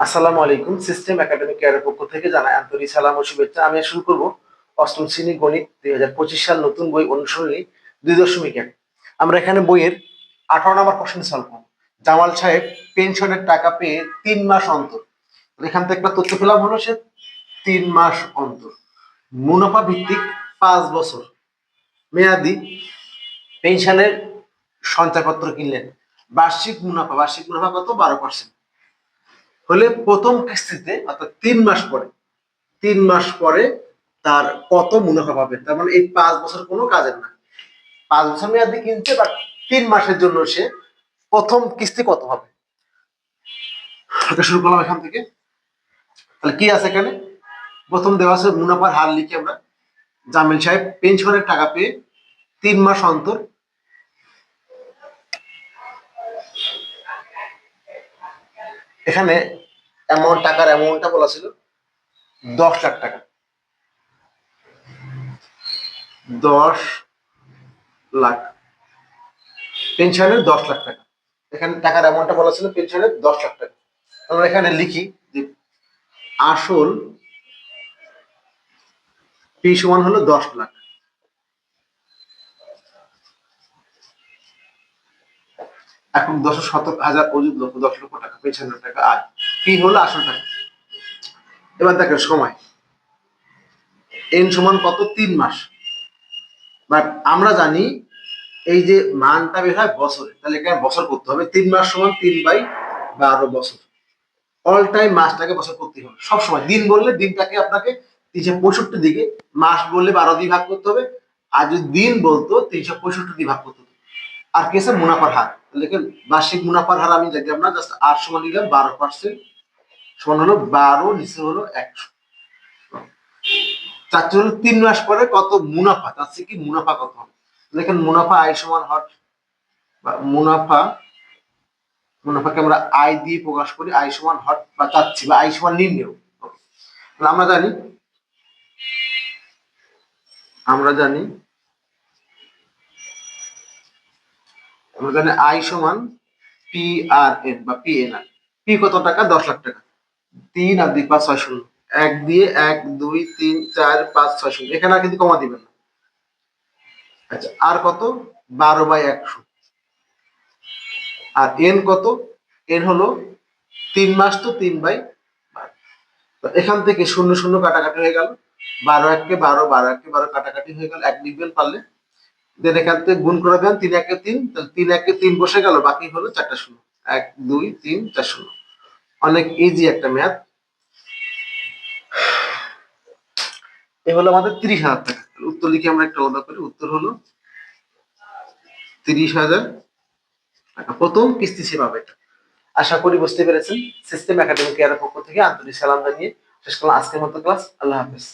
আসসালামু আলাইকুম, system academic কেয়ারের পক্ষ থেকে জানাই আন্তরিক সালাম ও শুভেচ্ছা। আমি শুরু করব অষ্টম শ্রেণি গণিত দুই হাজার পঁচিশ সাল নতুন বই অনুসরণী দুই দশমিক এক। আমরা এখানে বইয়ের আঠারো নম্বর কোশ্চেন সলভ করব। জামাল সাহেব পেনশনের টাকা পেয়ে তিন মাস অন্তর। এখান থেকে একটা তথ্য পেলাম হলো সে তিন মাস অন্তর। মুনাফা ভিত্তিক পাঁচ বছর। মেয়াদি পেনশনের সঞ্চয়পত্র কিনলেন। বার্ষিক মুনাফা বার্ষিক মুনাফা কত? বারো পার্সেন্ট হলে প্রথম কিস্তিতে, অর্থাৎ তিন মাস পরে, তিন মাস পরে তার কত মুনাফা পাবে? তার মানে এই পাঁচ বছর কোনো কাজের না পাঁচ বছর মেয়াদি কিনছে বা তিন মাসের জন্য সে প্রথম কিস্তি কত হবে? ওটা শুরু করলাম এখান থেকে। তাহলে কি আছে এখানে? প্রথম দেওয়া আছে মুনাফার হার লিখে আমরা। জামিল সাহেব পেনশনের টাকা পেয়ে তিন মাস অন্তর এখানে অ্যামাউন্ট টাকার অ্যামাউন্টটা বলা ছিল দশ লাখ টাকা। দশ লাখ। পেনশনের দশ লাখ টাকা। এখানে টাকার অ্যামাউন্টটা বলা ছিল পেনশনের দশ লাখ টাকা। আমরা এখানে লিখি যে আসল পি সমান হলো দশ লাখ। এখন দশ শতক, হাজার অযুত লক্ষ, দশ লক্ষ টাকা পেনশনের টাকা আয়। পি হলো আসল টাকা এবার দেখেন সময়। এন সমান কত? তিন মাস। বাট আমরা জানি এই যে মানটা বের হয় বছরে, তাহলে এখানে বছর করতে হবে। তিন মাস সমান তিন বাই বারো বছর। অল টাইম মাসটাকে বছর করতে হবে। সব সময় দিন বললে দিনটাকে আপনাকে তিনশো পঁয়ষট্টি দিকে, মাস বললে বারো দিয়ে ভাগ করতে হবে। আর যদি দিন বলতো, তিনশো পঁয়ষট্টি দিয়ে ভাগ করতে হবে। আর কি আছে? মুনাফার হার। এখানে বার্ষিক মুনাফার হার আমি দেখলাম না জাস্ট আট সমান নিলাম, বারো পার্সেন্ট সমান হলো বারো, নিচে হলো একশো। হলো তিন মাস পরে কত মুনাফা, তার কি মুনাফা কত হবে? দেখেন, মুনাফা আয় সমান হট বা মুনাফা, মুনাফাকে আমরা আয় দিয়ে প্রকাশ করি, আয় সমান হট বা চাচ্ছি, বা আয় সমান নির্ণয় আমরা জানি আমরা জানি আমরা জানি আয় সমান পি আর এন বা পি এন আর পি কত টাকা? দশ লাখ টাকা। তিন আর দুই, পাঁচ, ছয়, শূন্য। এক দিয়ে এক, দুই, তিন, চার, পাঁচ, ছয়, শূন্য। এখানে আর কিন্তু কমা দিবেন না। আচ্ছা আর কত? বারো বাই একশো। আর এন কত? এন হলো তিন মাস তো তিন বাই এখান থেকে শূন্য শূন্য কাটাকাটি হয়ে গেল। বারো এককে বারো বারো এককে বারো কাটাকাটি হয়ে গেল। এক লিখবেন পারলে দেন এখান থেকে গুণ করে দেন, তিন একে তিন তিন একে তিন বসে গেল, বাকি হলো চারটা শূন্য এক, দুই, তিন, চার শূন্য অনেক ইজি একটা ম্যাথ এ হলো আমাদের তিরিশ হাজার টাকা। উত্তর লিখে আমরা একটা আলাদা করি। উত্তর হলো তিরিশ হাজার টাকা। প্রথম কিস্তি সে পাবে আশা করি বুঝতে পেরেছেন। সিস্টেম একাডেমিক কেয়ারের পক্ষ থেকে আন্তরিক সালাম জানিয়ে শেষ করলাম আজকের মতো ক্লাস। আল্লাহ হাফেজ।